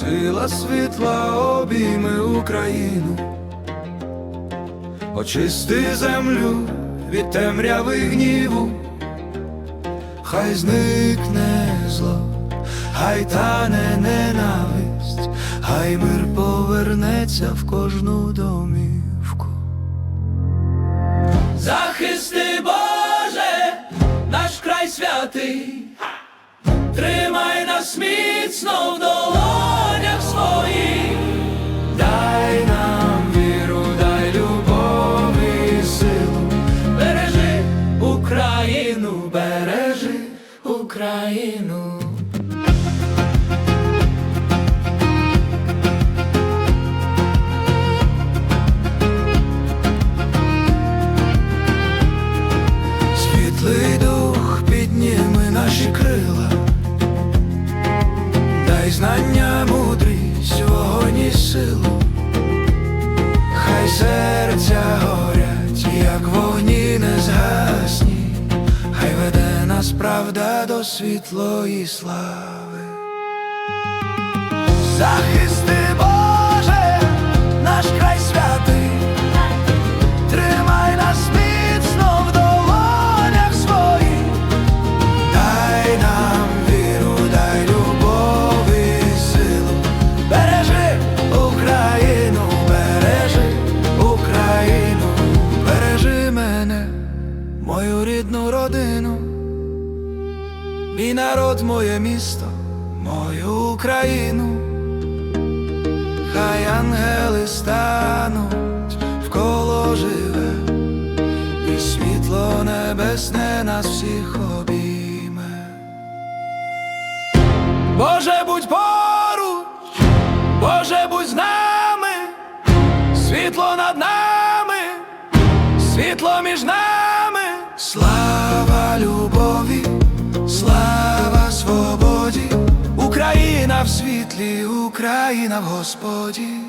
Сила світла обійми Україну, очисти землю від темряви гніву, хай зникне зло, хай тане ненависть, хай мир повернеться в кожну домівку. Захисти Боже, наш край святий, тримай нас міцно в Україну. Світлий дух підніми наші крила, дай знання, мудрість, вогонь і силу, хай серця горять, як вогні не згасні, нас правда до світлої слави. Захисти Боже, наш край святий. Тримай нас міцно в долонях своїх, дай нам віру, дай любов і силу, бережи Україну, бережи Україну, бережи мене, мою рідну родину, мій народ, моє місто, мою Україну. Хай ангели стануть вколо живе, і світло небесне нас всіх обійме. Боже, будь поруч, Боже, будь з нами, світло над нами, світло між нами, світлі, Україна в Господі.